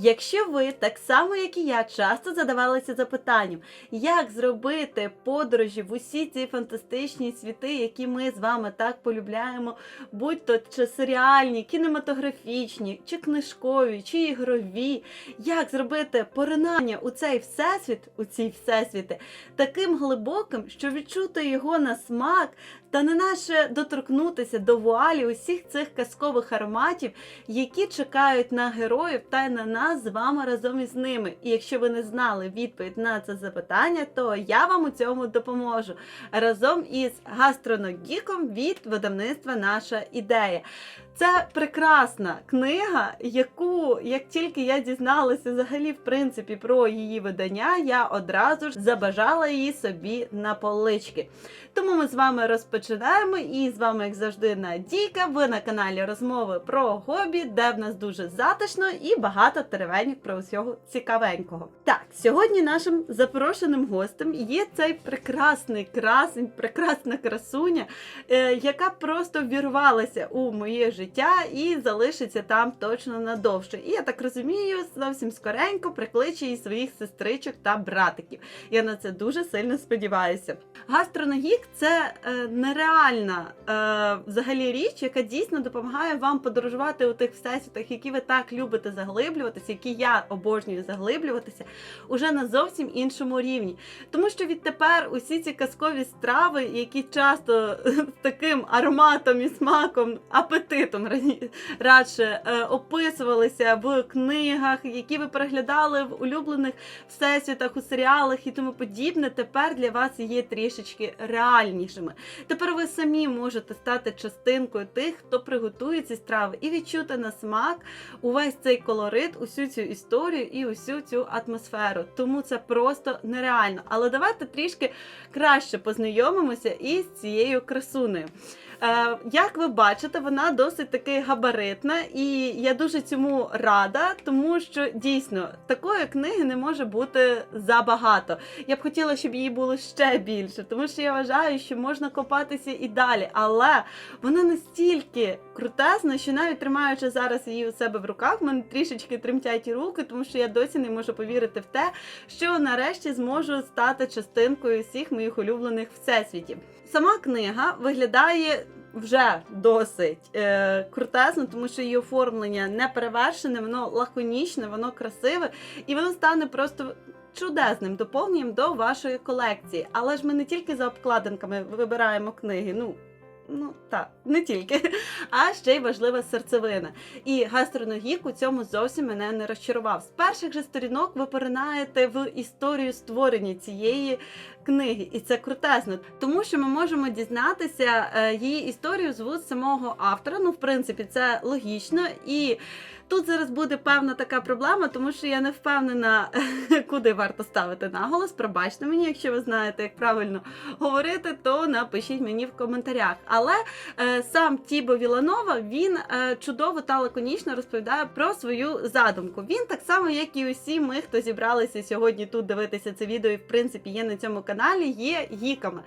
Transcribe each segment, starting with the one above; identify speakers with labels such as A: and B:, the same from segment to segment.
A: Якщо ви так само, як і я, часто задавалися запитанням, як зробити подорожі в усі ці фантастичні світи, які ми з вами так полюбляємо, будь то чи серіальні, кінематографічні, чи книжкові, чи ігрові, як зробити поринання у цей всесвіт, у ці всесвіти, таким глибоким, що відчути його на смак, та не наше доторкнутися до вуалі усіх цих казкових ароматів, які чекають на героїв та й на нас з вами разом із ними. І якщо ви не знали відповідь на це запитання, то я вам у цьому допоможу разом із гастроногіком від видавництва Наша ідея. Це прекрасна книга, яку, як тільки я дізналася взагалі, в принципі, про її видання, я одразу ж забажала її собі на полички. Тому ми з вами розпочинаємо. І з вами, як завжди, Надійка. Ви на каналі Розмови про хобі, де в нас дуже затишно і багато теревенів про усього цікавенького. Так, сьогодні нашим запрошеним гостем є цей прекрасний красень, прекрасна красуня, е, яка просто вірвалася у моє життя і залишиться там точно надовше. І я так розумію, зовсім скоренько прикличе і своїх сестричок та братиків. Я на це дуже сильно сподіваюся. Гастроногік це е, нереальна е, взагалі річ, яка дійсно допомагає вам подорожувати у тих всесвітах, які ви так любите заглиблюватися, які я обожнюю заглиблюватися, уже на зовсім іншому рівні. Тому що відтепер усі ці казкові страви, які часто з таким ароматом і смаком, апетитом рані- радше е, описувалися в книгах, які ви переглядали в улюблених всесвітах, у серіалах і тому подібне, тепер для вас є трішечки реальнішими. Тепер ви самі можете стати частинкою тих, хто приготує ці страви, і відчути на смак увесь цей колорит, усю цю історію і усю цю атмосферу. Тому це просто нереально. Але давайте трішки краще познайомимося із цією красунею. Е, як ви бачите, вона досить таки габаритна, і я дуже цьому рада, тому що дійсно такої книги не може бути забагато. Я б хотіла, щоб її було ще більше, тому що я вважаю, що можна копатися і далі. Але вона настільки крутезна, що навіть тримаючи зараз її у себе в руках, в мене трішечки тремтять руки, тому що я досі не можу повірити в те, що нарешті зможу стати частинкою всіх моїх улюблених всесвітів. Сама книга виглядає вже досить е, крутезно, тому що її оформлення не перевершене, воно лаконічне, воно красиве, і воно стане просто. Чудесним доповненням до вашої колекції. Але ж ми не тільки за обкладинками вибираємо книги. Ну, ну так, не тільки, а ще й важлива серцевина. І гастроногік у цьому зовсім мене не розчарував. З перших же сторінок ви поринаєте в історію створення цієї книги, і це крутезно, тому що ми можемо дізнатися е, її історію з вуз самого автора. Ну, в принципі, це логічно і. Тут зараз буде певна така проблема, тому що я не впевнена, куди варто ставити наголос. Пробачте мені, якщо ви знаєте, як правильно говорити, то напишіть мені в коментарях. Але е, сам Тібо Віланова він е, чудово та лаконічно розповідає про свою задумку. Він так само, як і усі ми, хто зібралися сьогодні тут дивитися це відео, і в принципі є на цьому каналі, є гіками,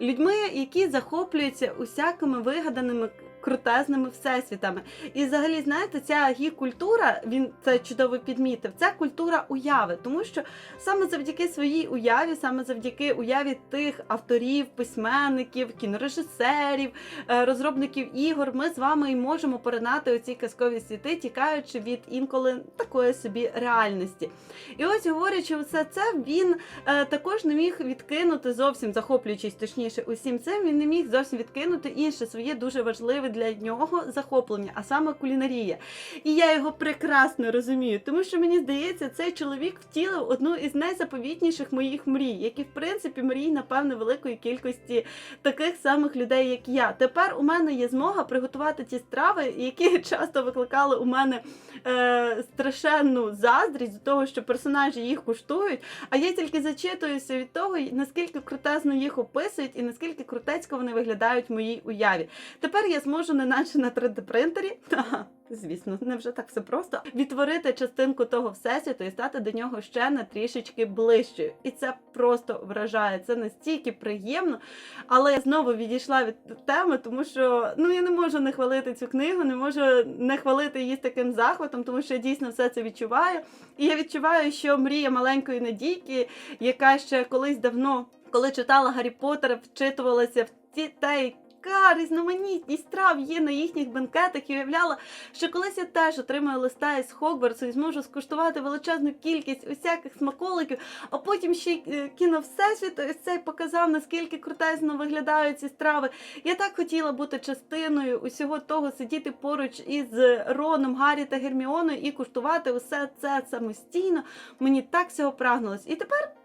A: людьми, які захоплюються усякими вигаданими. Крутезними всесвітами. І взагалі, знаєте, ця гі-культура, він це чудово підмітив, це культура уяви, тому що саме завдяки своїй уяві, саме завдяки уяві тих авторів, письменників, кінорежисерів, е, розробників ігор, ми з вами і можемо поринати у ці казкові світи, тікаючи від інколи такої собі реальності. І ось говорячи все це, він е, також не міг відкинути зовсім захоплюючись точніше усім цим, він не міг зовсім відкинути інше своє дуже важливе для нього захоплення, а саме кулінарія. І я його прекрасно розумію, тому що мені здається, цей чоловік втілив одну із найзаповітніших моїх мрій, які, в принципі, мрій, напевно, великої кількості таких самих людей, як я. Тепер у мене є змога приготувати ті страви, які часто викликали у мене е, страшенну заздрість до того, що персонажі їх куштують. А я тільки зачитуюся від того, наскільки крутезно їх описують і наскільки крутецько вони виглядають в моїй уяві. Тепер я зможу можу, не наче на 3D принтері. Ха, Звісно, не вже так все просто. Відтворити частинку того всесвіту і стати до нього ще на трішечки ближчою. І це просто вражає. Це настільки приємно. Але я знову відійшла від теми, тому що ну я не можу не хвалити цю книгу, не можу не хвалити її з таким захватом, тому що я дійсно все це відчуваю. І я відчуваю, що мрія маленької надійки, яка ще колись давно, коли читала Гаррі Поттера, вчитувалася в ті те, яка різноманітність страв є на їхніх бенкетах і уявляла, що колись я теж отримаю листа із Хогвартсу і зможу скуштувати величезну кількість усяких смаколиків, а потім ще й е, кіно Всесвіту ось цей показав, наскільки крутезно виглядають ці страви. Я так хотіла бути частиною усього того, сидіти поруч із Роном, Гаррі та Герміоною і куштувати усе це самостійно. Мені так всього прагнулось. І тепер.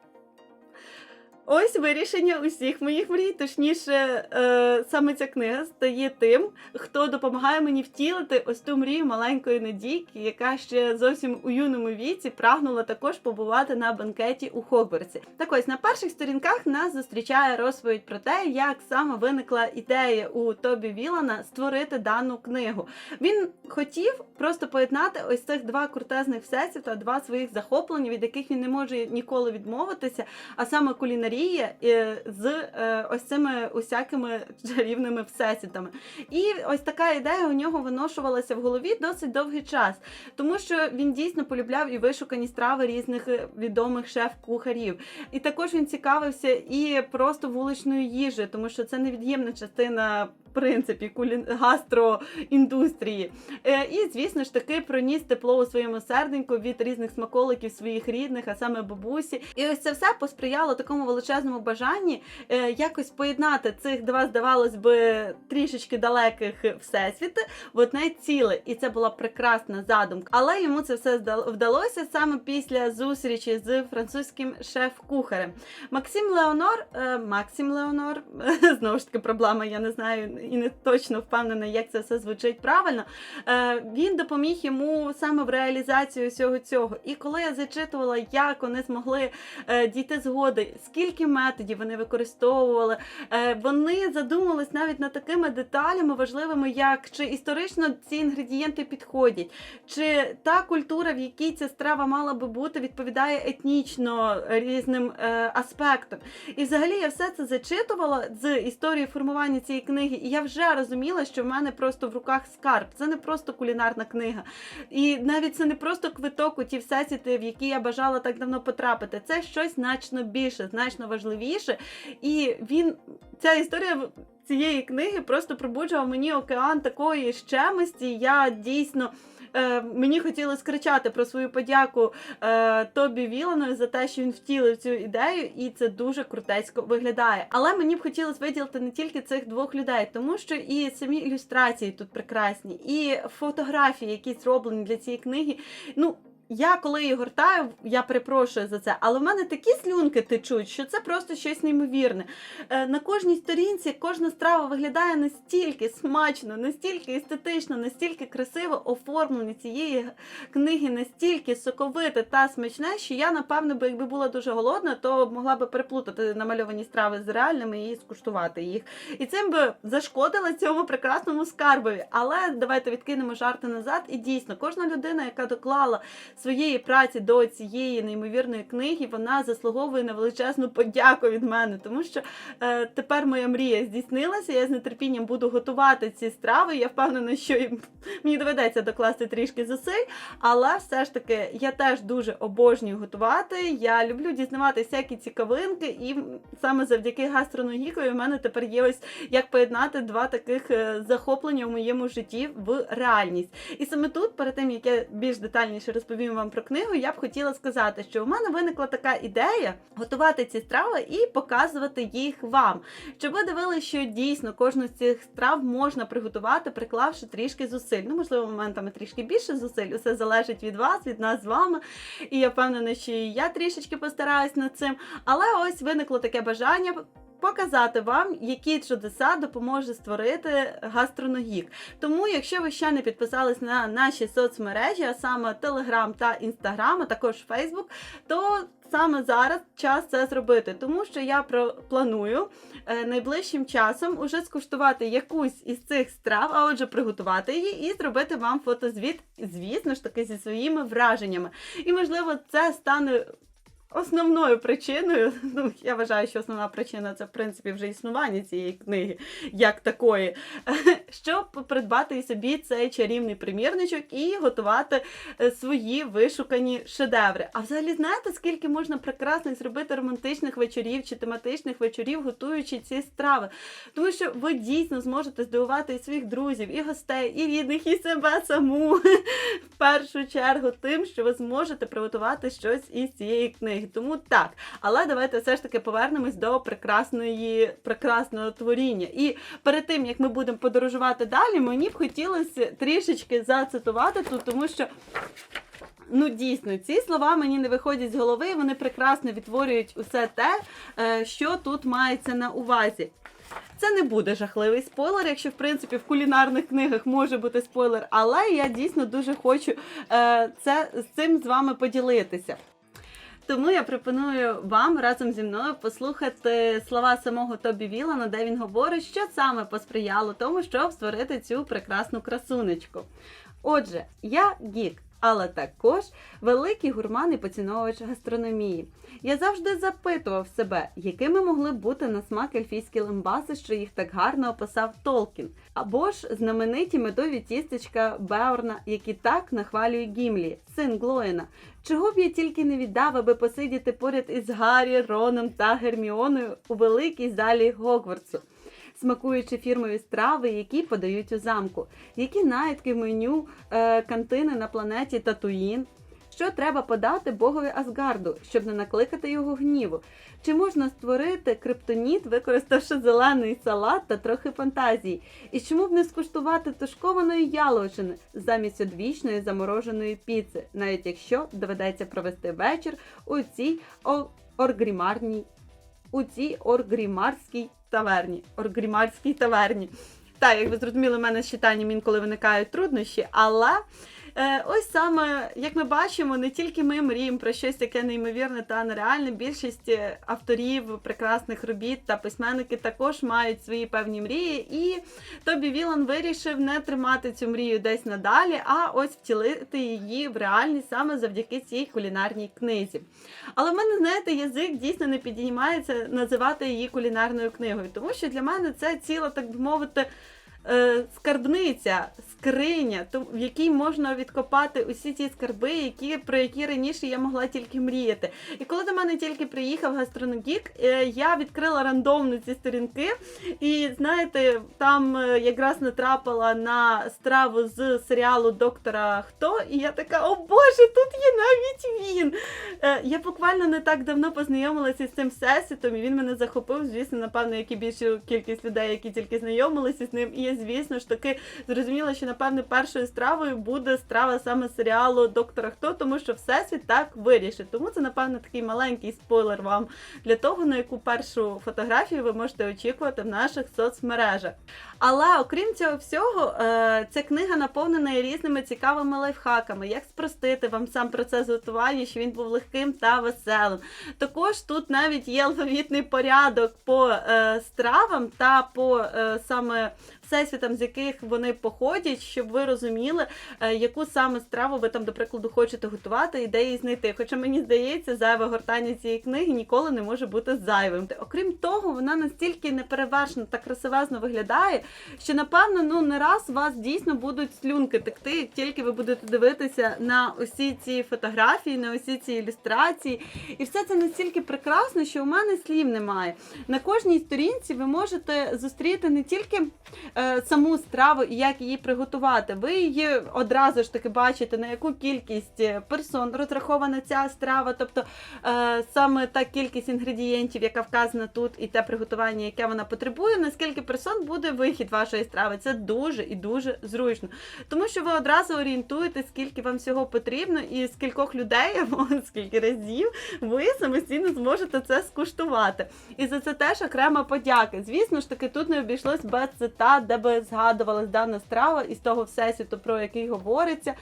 A: Ось вирішення усіх моїх мрій. Точніше, е, саме ця книга стає тим, хто допомагає мені втілити ось ту мрію маленької надійки, яка ще зовсім у юному віці прагнула також побувати на банкеті у Хогвартсі. Так ось на перших сторінках нас зустрічає розповідь про те, як саме виникла ідея у Тобі Вілана створити дану книгу. Він хотів просто поєднати ось цих два крутезних всесвіта, два своїх захоплення, від яких він не може ніколи відмовитися, а саме кулінарія е, з е, ось цими усякими чарівними всесвітами. І ось така ідея у нього виношувалася в голові досить довгий час, тому що він дійсно полюбляв і вишукані страви різних е, відомих шеф-кухарів. І також він цікавився і просто вуличною їжею, тому що це невід'ємна частина. Принципі, кулін... гастроіндустрії. Е, і, звісно ж таки, проніс тепло у своєму серденьку від різних смаколиків своїх рідних, а саме бабусі. І ось це все посприяло такому величезному бажанні е, якось поєднати цих два, здавалось би, трішечки далеких всесвіти в одне ціле. І це була прекрасна задумка. Але йому це все вдалося саме після зустрічі з французьким шеф-кухарем. Максим Леонор, е, Максим Леонор, знову ж таки, проблема, я не знаю і не точно впевнена, як це все звучить правильно. Е, він допоміг йому саме в реалізації усього цього. І коли я зачитувала, як вони змогли е, дійти згоди, скільки методів вони використовували, е, вони задумались навіть над такими деталями важливими, як чи історично ці інгредієнти підходять, чи та культура, в якій ця страва мала би бути, відповідає етнічно різним аспектам. І взагалі я все це зачитувала з історії формування цієї книги, і я вже розуміла, що в мене просто в руках скарб. Це не просто кулінарна книга. І навіть це не просто квиток у ті всесвіти, в які я бажала так давно потрапити. Це щось значно більше, значно важливіше. І він ця історія. Цієї книги просто пробуджував мені океан такої щемості. Я дійсно мені хотілося скричати про свою подяку е, Тобі Вілану за те, що він втілив цю ідею, і це дуже крутецько виглядає. Але мені б хотілося виділити не тільки цих двох людей, тому що і самі ілюстрації тут прекрасні, і фотографії, які зроблені для цієї книги. Ну. Я коли її гортаю, я перепрошую за це, але в мене такі слюнки течуть, що це просто щось неймовірне. Е, на кожній сторінці кожна страва виглядає настільки смачно, настільки естетично, настільки красиво оформлені цієї книги, настільки соковите та смачне, що я, напевно, би, якби була дуже голодна, то могла би переплутати намальовані страви з реальними і скуштувати їх. І цим би зашкодила цьому прекрасному скарбові. Але давайте відкинемо жарти назад. І дійсно, кожна людина, яка доклала своєї праці до цієї неймовірної книги, вона заслуговує на величезну подяку від мене, тому що е, тепер моя мрія здійснилася. Я з нетерпінням буду готувати ці страви. Я впевнена, що і мені доведеться докласти трішки зусиль, але все ж таки я теж дуже обожнюю готувати. Я люблю дізнаватися всякі цікавинки, і саме завдяки гастроногікові в мене тепер є ось як поєднати два таких е, захоплення в моєму житті в реальність. І саме тут, перед тим як я більш детальніше розповім вам про книгу, я б хотіла сказати, що у мене виникла така ідея готувати ці страви і показувати їх вам. Щоб ви дивилися, що дійсно кожну з цих страв можна приготувати, приклавши трішки зусиль. Ну, можливо, моментами трішки більше зусиль. Усе залежить від вас, від нас з вами. І я впевнена, що і я трішечки постараюсь над цим. Але ось виникло таке бажання. Показати вам, які чудеса допоможе створити гастроногік. Тому, якщо ви ще не підписались на наші соцмережі, а саме Telegram та Instagram, а також Facebook, то саме зараз час це зробити, тому що я планую е, найближчим часом уже скуштувати якусь із цих страв, а отже, приготувати її і зробити вам фотозвіт, звісно ж таки, зі своїми враженнями. І можливо, це стане. Основною причиною, ну я вважаю, що основна причина це в принципі вже існування цієї книги, як такої, щоб придбати собі цей чарівний примірничок і готувати е, свої вишукані шедеври. А взагалі знаєте, скільки можна прекрасних зробити романтичних вечорів чи тематичних вечорів, готуючи ці страви? Тому що ви дійсно зможете здивувати і своїх друзів, і гостей, і рідних, і себе саму в першу чергу тим, що ви зможете приготувати щось із цієї книги. Тому так. Але давайте все ж таки повернемось до прекрасної, прекрасного творіння. І перед тим як ми будемо подорожувати далі, мені б хотілося трішечки зацитувати тут, тому що. Ну, дійсно, ці слова мені не виходять з голови, вони прекрасно відтворюють усе те, е, що тут мається на увазі. Це не буде жахливий спойлер, якщо в принципі в кулінарних книгах може бути спойлер, але я дійсно дуже хочу е, це з цим з вами поділитися. Тому я пропоную вам разом зі мною послухати слова самого Тобі Вілана, де він говорить, що саме посприяло тому, щоб створити цю прекрасну красунечку. Отже, я гік, але також великий гурман і поціновувач гастрономії. Я завжди запитував себе, якими могли б бути на смак ельфійські лимбаси, що їх так гарно описав Толкін, або ж знамениті медові тістечка Беорна, які так нахвалює Гімлі, син Глоєна. Чого б я тільки не віддав, аби посидіти поряд із Гаррі, Роном та Герміоною у великій залі Гогвартсу, смакуючи фірмові страви, які подають у замку, які наїдки в меню е, кантини на планеті Татуїн. Що треба подати богові Асгарду, щоб не накликати його гніву? Чи можна створити криптоніт, використавши зелений салат та трохи фантазії? І чому б не скуштувати тушкованої яловичини замість одвічної замороженої піци, навіть якщо доведеться провести вечір у цій оргрімарній, у цій оргрімарській таверні. Оргрімарській таверні. Так, як ви зрозуміли, в мене з читанням інколи виникають труднощі, але ось саме, як ми бачимо, не тільки ми мріємо про щось таке неймовірне та нереальне. Більшість е, авторів прекрасних робіт та письменники також мають свої певні мрії. І Тобі Вілан вирішив не тримати цю мрію десь надалі, а ось втілити її в реальність саме завдяки цій кулінарній книзі. Але в мене, знаєте, язик дійсно не підіймається називати її кулінарною книгою, тому що для мене це ціла, так би мовити. Е, Скарбниця, скриня, в якій можна відкопати усі ті скарби, які, про які раніше я могла тільки мріяти. І коли до мене тільки приїхав гастроногік, е, я відкрила рандомно ці сторінки, і знаєте, там е, якраз натрапила на страву з серіалу Доктора Хто, і я така, о Боже, тут є навіть він. Я буквально не так давно познайомилася з цим всесвітом, і він мене захопив. Звісно, напевно, як і більшу кількість людей, які тільки знайомилися з ним. І я, звісно ж таки, зрозуміла, що напевне першою стравою буде страва саме серіалу Доктора Хто, тому що всесвіт так вирішить. Тому це, напевно, такий маленький спойлер вам для того, на яку першу фотографію ви можете очікувати в наших соцмережах. Але окрім цього всього, е, ця книга наповнена різними цікавими лайфхаками, як спростити вам сам процес готування, щоб він був легким та веселим. Також тут навіть є алфавітний порядок по е, стравам та по е, саме всесвітам, з яких вони походять, щоб ви розуміли, е, яку саме страву ви там, до прикладу, хочете готувати і де її знайти. Хоча мені здається, зайве гортання цієї книги ніколи не може бути зайвим. Окрім того, вона настільки неперевершено та красивезно виглядає, що напевно ну не раз вас дійсно будуть слюнки текти, як тільки ви будете дивитися на усі ці фотографії, на усі ці ілюстрації. І все це настільки прекрасно, що у мене слів немає. На кожній сторінці ви можете зустріти не тільки е, саму страву і як її приготувати. Ви її одразу ж таки бачите, на яку кількість е, персон розрахована ця страва, тобто е, саме та кількість інгредієнтів, яка вказана тут, і те приготування, яке вона потребує, наскільки персон буде вихід вашої страви. Це дуже і дуже зручно. Тому що ви одразу орієнтуєте, скільки вам всього потрібно, і скількох людей або скільки разів ви самостійно зможете це скуштувати. І за це теж окрема подяка. Звісно ж таки, тут не обійшлось без цитат де би згадувалась дана страва із того всесвіту, про який говориться.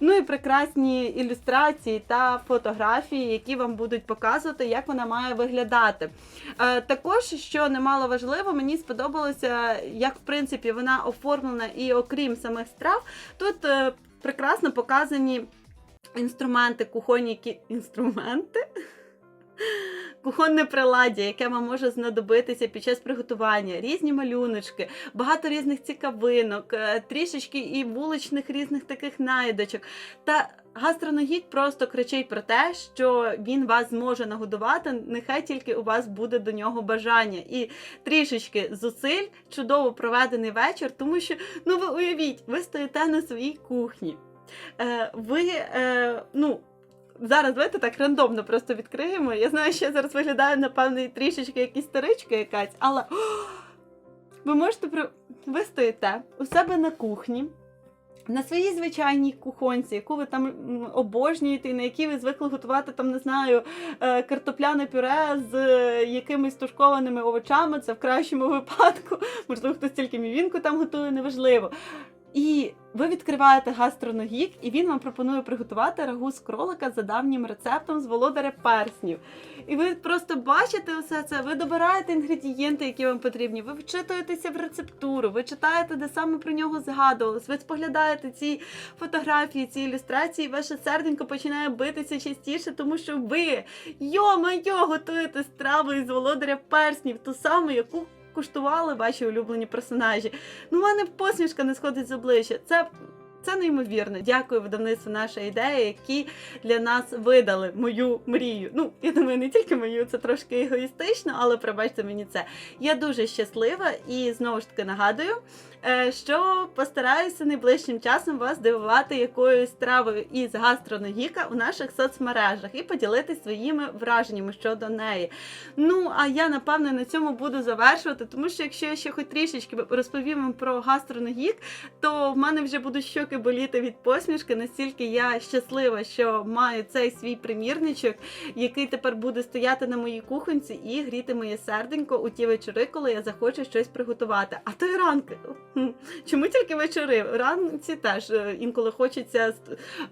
A: Ну і прекрасні ілюстрації та фотографії, які вам будуть показувати, як вона має виглядати. Е, Також, що немало важливо, мені сподобалося, як в принципі вона оформлена, і окрім самих страв, тут е, прекрасно показані інструменти, кухонні інструменти. Кухонне приладдя, яке вам може знадобитися під час приготування, різні малюночки, багато різних цікавинок, е, трішечки і вуличних різних таких найдочок. Та гастроногік просто кричить про те, що він вас зможе нагодувати, нехай тільки у вас буде до нього бажання. І трішечки зусиль, чудово проведений вечір, тому що, ну ви уявіть, ви стоїте на своїй кухні. Е, ви, е, ну, Зараз давайте так рандомно просто відкриємо. Я знаю, що я зараз виглядаю, напевно, трішечки як історичка якась, але ви можете при... ви стоїте у себе на кухні. На своїй звичайній кухонці, яку ви там обожнюєте, і на якій ви звикли готувати там, не знаю, е, картопляне пюре з е, якимись тушкованими овочами, це в кращому випадку. Можливо, хтось тільки мівінку там готує, неважливо. І ви відкриваєте гастроногік, і він вам пропонує приготувати рагу з кролика за давнім рецептом з володаря перснів. І ви просто бачите усе це, ви добираєте інгредієнти, які вам потрібні, ви вчитуєтеся в рецептуру, ви читаєте, де саме про нього згадувалось, ви споглядаєте ці фотографії, ці ілюстрації, і ваше серденько починає битися частіше, тому що ви, йо-майо, готуєте страву із володаря перснів, ту саму, яку куштували ваші улюблені персонажі. Ну, у мене посмішка не сходить з обличчя. Це. Це неймовірно. Дякую видавництву наша ідея, які для нас видали мою мрію. Ну, я думаю, не тільки мою, це трошки егоїстично, але пробачте мені це. Я дуже щаслива і знову ж таки нагадую, що постараюся найближчим часом вас дивувати якоюсь стравою із гастроногіка у наших соцмережах і поділитися своїми враженнями щодо неї. Ну, а я напевно на цьому буду завершувати, тому що якщо я ще хоч трішечки розповім вам про гастроногік, то в мене вже будуть щоки боліти від посмішки. Настільки я щаслива, що маю цей свій примірничок, який тепер буде стояти на моїй кухонці і гріти моє серденько у ті вечори, коли я захочу щось приготувати. А то й ранки. Чому тільки вечори? Ранці теж е, інколи хочеться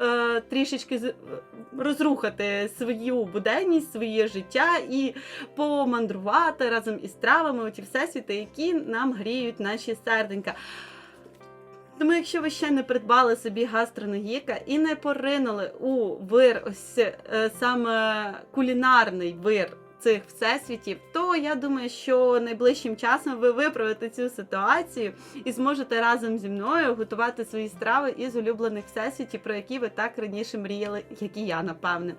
A: е, трішечки розрухати свою буденність, своє життя і помандрувати разом із травами у ті всесвіти, які нам гріють наші серденька. Тому, якщо ви ще не придбали собі гастроногіка і не поринули у вир, ось е, саме кулінарний вир цих всесвітів, то я думаю, що найближчим часом ви виправите цю ситуацію і зможете разом зі мною готувати свої страви із улюблених всесвітів, про які ви так раніше мріяли, як і я, напевне.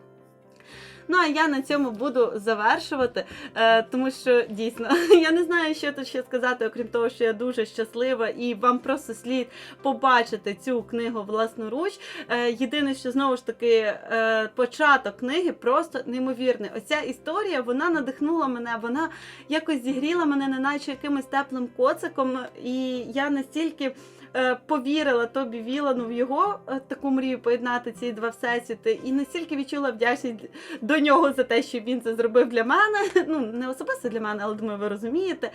A: Ну а я на цьому буду завершувати, е, тому що дійсно я не знаю, що тут ще сказати, окрім того, що я дуже щаслива, і вам просто слід побачити цю книгу власноруч. Е, єдине, що знову ж таки е, початок книги просто неймовірний. Оця історія вона надихнула мене, вона якось зігріла мене, неначе якимось теплим коциком, і я настільки. Е, Повірила Тобі Вілану в його е, таку мрію поєднати ці два всесвіти, і настільки відчула вдячність до нього за те, що він це зробив для мене. Ну, не особисто для мене, але думаю, ви розумієте.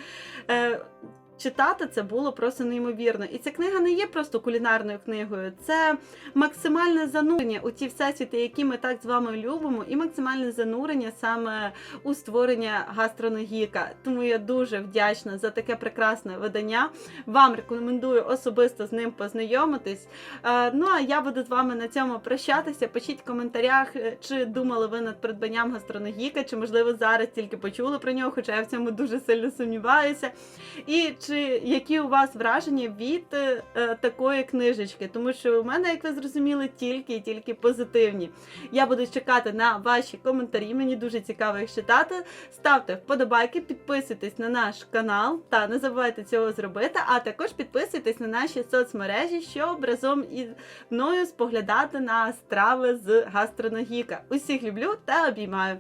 A: Читати це було просто неймовірно. І ця книга не є просто кулінарною книгою, це максимальне занурення у ті всесвіти, які ми так з вами любимо, і максимальне занурення саме у створення гастроногіка. Тому я дуже вдячна за таке прекрасне видання. Вам рекомендую особисто з ним познайомитись. Е, Ну а я буду з вами на цьому прощатися. Пишіть в коментарях, е, чи думали ви над придбанням гастроногіка, чи можливо зараз тільки почули про нього, хоча я в цьому дуже сильно сумніваюся. І чи які у вас враження від е, такої книжечки? Тому що у мене, як ви зрозуміли, тільки і тільки позитивні. Я буду чекати на ваші коментарі. Мені дуже цікаво їх читати. Ставте вподобайки, підписуйтесь на наш канал та не забувайте цього зробити. А також підписуйтесь на наші соцмережі, щоб разом із мною споглядати на страви з гастроногіка. Усіх люблю та обіймаю.